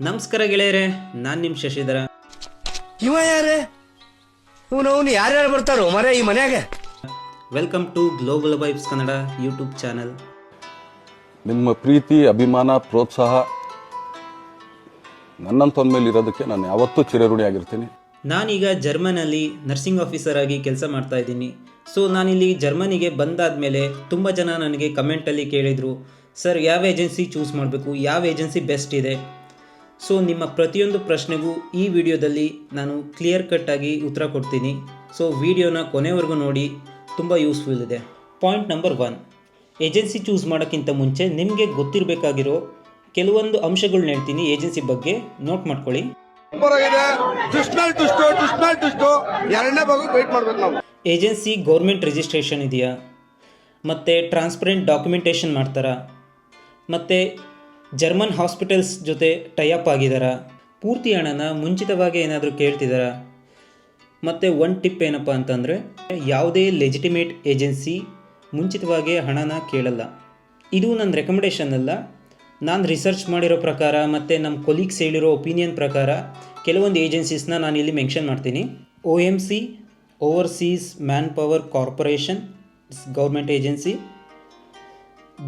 ನಮಸ್ಕಾರ ಗೆಳೆಯರೇ ನಾನು ನಿಮ್ಮ ಶಶಿಧರ. ಇವ ಯಾರೇ? ಇವನು ಅವನು ಯಾರ್ಯಾರು ಬರ್ತಾರೋ ಮರ ಈ ಮನ್ಯಾಗ. Welcome to global vibes Kannada YouTube channel ನಿಮ್ಮ ಪ್ರೀತಿ ಅಭಿಮಾನ ಪ್ರೋತ್ಸಾಹ ನನ್ನಂತೊಂದ ಮೇಲೆ ಇರೋದಕ್ಕೆ ನಾನು ಯಾವತ್ತೂ ಚಿರಋಣಿಯಾಗಿರ್ತೀನಿ. ನಾನೀಗ ಜರ್ಮನಲ್ಲಿ ನರ್ಸಿಂಗ್ ಆಫೀಸರ್ ಆಗಿ ಕೆಲಸ ಮಾಡ್ತಾ ಇದ್ದೀನಿ. ಸೊ ನಾನಿಲ್ಲಿ ಜರ್ಮನಿಗೆ ಬಂದಾದ ಮೇಲೆ ತುಂಬ ಜನ ನನಗೆ ಕಮೆಂಟಲ್ಲಿ ಕೇಳಿದರು ಸರ್ ಯಾವ ಏಜೆನ್ಸಿ ಚೂಸ್ ಮಾಡಬೇಕು? ಯಾವ ಏಜೆನ್ಸಿ ಬೆಸ್ಟ್ ಇದೆ? ಸೊ ನಿಮ್ಮ ಪ್ರತಿಯೊಂದು ಪ್ರಶ್ನೆಗೂ ಈ ವಿಡಿಯೋದಲ್ಲಿ ನಾನು ಕ್ಲಿಯರ್ ಕಟ್ಟಾಗಿ ಉತ್ತರ ಕೊಡ್ತೀನಿ. ಸೊ ವಿಡಿಯೋನ ಕೊನೆವರೆಗೂ ನೋಡಿ ತುಂಬ ಯೂಸ್ಫುಲ್ ಇದೆ. Point number one agency choose ಮಾಡೋಕ್ಕಿಂತ ಮುಂಚೆ ನಿಮಗೆ ಗೊತ್ತಿರಬೇಕಾಗಿರೋ ಕೆಲವೊಂದು ಅಂಶಗಳನ್ನ ಹೇಳ್ತೀನಿ ಏಜೆನ್ಸಿ ಬಗ್ಗೆ. ನೋಟ್ ಮಾಡ್ಕೊಳ್ಳಿ. ಏಜೆನ್ಸಿ ಗೌರ್ಮೆಂಟ್ ರಿಜಿಸ್ಟ್ರೇಷನ್ ಇದೆಯಾ? ಮತ್ತು ಟ್ರಾನ್ಸ್ಪರೆಂಟ್ ಡಾಕ್ಯುಮೆಂಟೇಷನ್ ಮಾಡ್ತಾರಾ? ಮತ್ತು ಜರ್ಮನ್ ಹಾಸ್ಪಿಟಲ್ಸ್ ಜೊತೆ ಟೈಅಪ್ ಆಗಿದ್ದಾರಾ ಪೂರ್ತಿ ಹಣನ ಮುಂಚಿತವಾಗಿ ಏನಾದರೂ ಕೇಳ್ತಿದ್ದಾರಾ ಮತ್ತು ಒನ್ ಟಿಪ್ ಏನಪ್ಪ ಅಂತಂದರೆ, ಯಾವುದೇ ಲೆಜಿಟಿಮೇಟ್ ಏಜೆನ್ಸಿ ಮುಂಚಿತವಾಗಿ ಹಣನ ಕೇಳಲ್ಲ. ಇದು ನನ್ನ ರೆಕಮೆಂಡೇಷನ್ ಅಲ್ಲ. ನಾನು ರಿಸರ್ಚ್ ಮಾಡಿರೋ ಪ್ರಕಾರ ಮತ್ತು ನಮ್ಮ ಕೊಲೀಗ್ಸ್ ಹೇಳಿರೋ ಒಪಿನಿಯನ್ ಪ್ರಕಾರ ಕೆಲವೊಂದು ಏಜೆನ್ಸೀಸ್ನ ನಾನು ಇಲ್ಲಿ ಮೆನ್ಷನ್ ಮಾಡ್ತೀನಿ. O M C overseas man power corporation government agency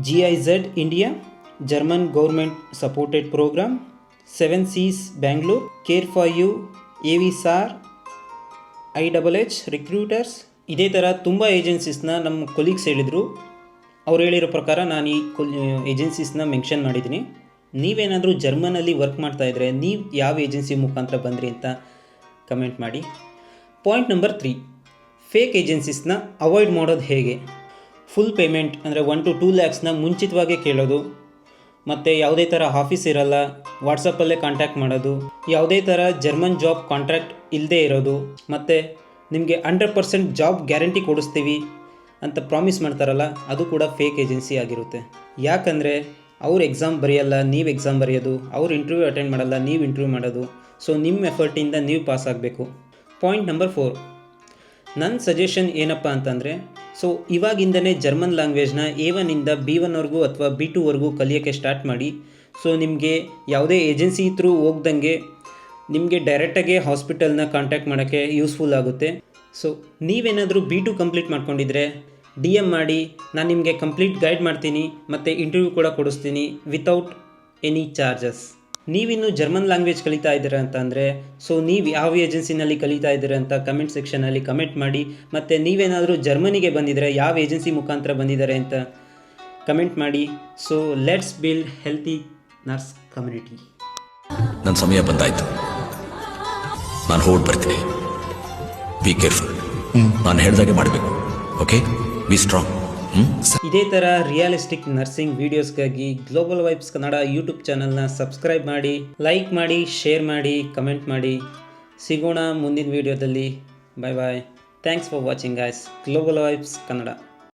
G I Z India seven seas Bangalore care for U A V sir I double H recruiters ಇದೇ ಥರ ತುಂಬ ಏಜೆನ್ಸೀಸ್ನ ನಮ್ಮ ಕೊಲೀಗ್ಸ್ ಹೇಳಿದರು. ಅವ್ರು ಹೇಳಿರೋ ಪ್ರಕಾರ ನಾನು ಈ ಕೊಲ್ ಏಜೆನ್ಸೀಸ್ನ ಮೆನ್ಷನ್ ಮಾಡಿದ್ದೀನಿ. ನೀವೇನಾದರೂ ಜರ್ಮನಲ್ಲಿ ವರ್ಕ್ ಮಾಡ್ತಾ ಇದ್ದರೆ ನೀವು ಯಾವ ಏಜೆನ್ಸಿ ಮುಖಾಂತರ ಬಂದ್ರಿ ಅಂತ ಕಮೆಂಟ್ ಮಾಡಿ. ಪಾಯಿಂಟ್ ನಂಬರ್ ತ್ರೀ ಫೇಕ್ ಏಜೆನ್ಸೀಸ್ನ ಅವಾಯ್ಡ್ ಮಾಡೋದು ಹೇಗೆ? ಫುಲ್ ಪೇಮೆಂಟ್ ಅಂದರೆ ಒನ್ ಟು ಟೂ ಲ್ಯಾಕ್ಸ್ನ ಮುಂಚಿತವಾಗೇ ಕೇಳೋದು. ಮತ್ತು ಯಾವುದೇ ಥರ ಆಫೀಸ್ ಇರಲ್ಲ ವಾಟ್ಸಪ್ಪಲ್ಲೇ ಕಾಂಟ್ಯಾಕ್ಟ್ ಮಾಡೋದು, ಯಾವುದೇ ಥರ ಜರ್ಮನ್ ಜಾಬ್ ಕಾಂಟ್ರಾಕ್ಟ್ ಇಲ್ಲದೇ ಇರೋದು, ಮತ್ತು ನಿಮಗೆ ಹಂಡ್ರೆಡ್ ಪರ್ಸೆಂಟ್ ಜಾಬ್ ಗ್ಯಾರಂಟಿ ಕೊಡಿಸ್ತೀವಿ ಅಂತ ಪ್ರಾಮಿಸ್ ಮಾಡ್ತಾರಲ್ಲ, ಅದು ಕೂಡ ಫೇಕ್ ಏಜೆನ್ಸಿ ಆಗಿರುತ್ತೆ. ಯಾಕಂದರೆ ಅವ್ರು ಎಕ್ಸಾಮ್ ಬರೆಯಲ್ಲ, ನೀವು ಎಕ್ಸಾಮ್ ಬರೆಯೋದು, ಅವ್ರು ಇಂಟರ್ವ್ಯೂ ಅಟೆಂಡ್ ಮಾಡಲ್ಲ, ನೀವು ಇಂಟರ್ವ್ಯೂ ಮಾಡೋದು ಸೊ ನಿಮ್ಮ ಎಫರ್ಟಿಂದ ನೀವು ಪಾಸ್ ಆಗಬೇಕು. ಪಾಯಿಂಟ್ ನಂಬರ್ ಫೋರ್ ನನ್ನ ಸಜೆಷನ್ ಏನಪ್ಪ ಅಂತಂದರೆ ಸೊ ಇವಾಗಿಂದನೇ ಜರ್ಮನ್ ಲ್ಯಾಂಗ್ವೇಜ್ನ ಎ ಒನ್ನಿಂದ ಬಿ ಒನ್ವರೆಗೂ ಅಥವಾ ಬಿ ಟೂವರೆಗೂ ಕಲಿಯೋಕ್ಕೆ ಸ್ಟಾರ್ಟ್ ಮಾಡಿ. ಸೊ ನಿಮಗೆ ಯಾವುದೇ ಏಜೆನ್ಸಿ ಥ್ರೂ ಹೋಗ್ದಂಗೆ ನಿಮಗೆ ಡೈರೆಕ್ಟಾಗಿ ಹಾಸ್ಪಿಟಲ್ನ ಕಾಂಟ್ಯಾಕ್ಟ್ ಮಾಡೋಕ್ಕೆ ಯೂಸ್ಫುಲ್ ಆಗುತ್ತೆ. ಸೊ ನೀವೇನಾದರೂ ಬಿ ಟು ಕಂಪ್ಲೀಟ್ ಮಾಡ್ಕೊಂಡಿದ್ರೆ ಡಿ ಎಂ ಮಾಡಿ, ನಾನು ನಿಮಗೆ ಕಂಪ್ಲೀಟ್ ಗೈಡ್ ಮಾಡ್ತೀನಿ, ಮತ್ತು ಇಂಟರ್ವ್ಯೂ ಕೂಡ ಕೊಡಿಸ್ತೀನಿ ವಿತೌಟ್ ಎನಿ ಚಾರ್ಜಸ್ ನೀವಿನ್ನು ಜರ್ಮನ್ ಲ್ಯಾಂಗ್ವೇಜ್ ಕಲಿತಾ ಇದ್ದೀರಾ ಅಂತ ಅಂದರೆ ಸೊ ನೀವು ಯಾವ ಏಜೆನ್ಸಿನಲ್ಲಿ ಕಲಿತಾ ಇದ್ದೀರಾ ಅಂತ ಕಮೆಂಟ್ ಸೆಕ್ಷನಲ್ಲಿ ಕಮೆಂಟ್ ಮಾಡಿ ಮತ್ತು ನೀವೇನಾದರೂ ಜರ್ಮನಿಗೆ ಬಂದಿದ್ದರೆ ಯಾವ ಏಜೆನ್ಸಿ ಮುಖಾಂತರ ಬಂದಿದ್ದಾರೆ ಅಂತ ಕಮೆಂಟ್ ಮಾಡಿ. So let's build healthy nurse community ನನ್ನ ಸಮಯ ಬಂದಾಯ್ತು. ನಾನು ಹೋಗಿ ಬರ್ತೀನಿ. ಬಿ ಕೇರ್ಫುಲ್ ನಾನು ಹೇಳ್ದಾಗೆ ಮಾಡಬೇಕು. ಓಕೆ ಬಿ ಸ್ಟ್ರಾಂಗ್ ಇದೇ ಥರ ರಿಯಲಿಸ್ಟಿಕ್ ನರ್ಸಿಂಗ್ ವೀಡಿಯೋಸ್ಗಾಗಿ ಗ್ಲೋಬಲ್ ವೈಬ್ಸ್ ಕನ್ನಡ ಯೂಟ್ಯೂಬ್ ಚಾನಲ್ನ ಸಬ್ಸ್ಕ್ರೈಬ್ ಮಾಡಿ ಲೈಕ್ ಮಾಡಿ ಶೇರ್ ಮಾಡಿ ಕಮೆಂಟ್ ಮಾಡಿ. ಸಿಗೋಣ ಮುಂದಿನ ವಿಡಿಯೋದಲ್ಲಿ bye bye thanks for watching guys global vibes Kannada